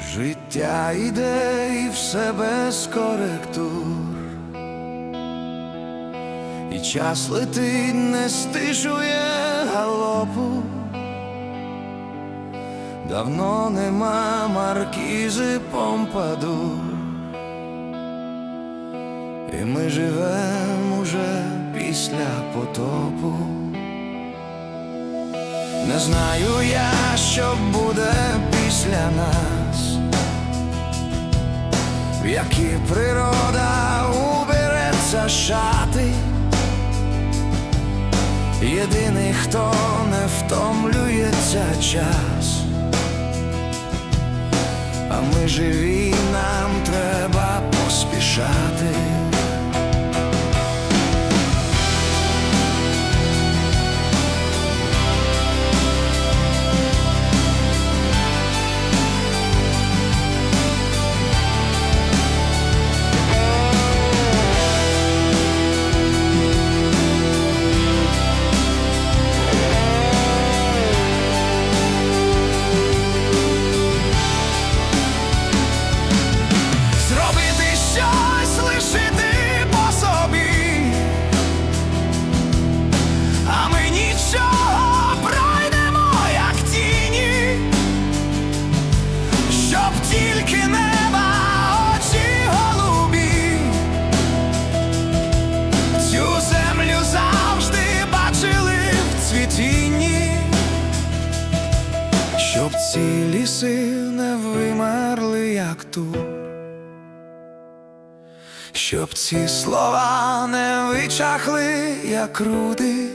Життя іде і все без коректур, і час летить, не стишує галопу. Давно нема маркізи помпадур, і ми живем уже після потопу. Не знаю я, що буде в які природа убереться шати. Єдиний, хто не втомлюється час, а ми живі, нам треба поспішати. Тільки неба очі голубі, цю землю завжди бачили в цвітінні, щоб ці ліси не вимерли, як тут. Щоб ці слова не вичахли, як руди.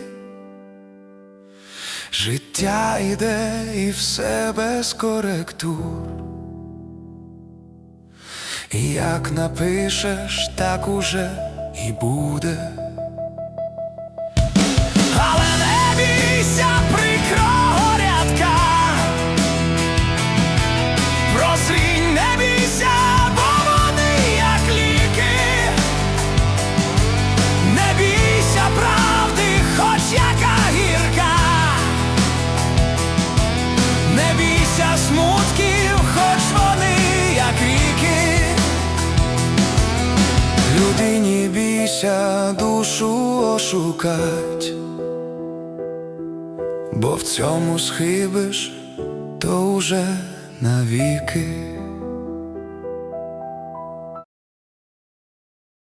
Життя іде і все без коректур. Як напишеш, так уже і буде. Людині бійся душу ошукать, бо в цьому схибиш, то уже навіки.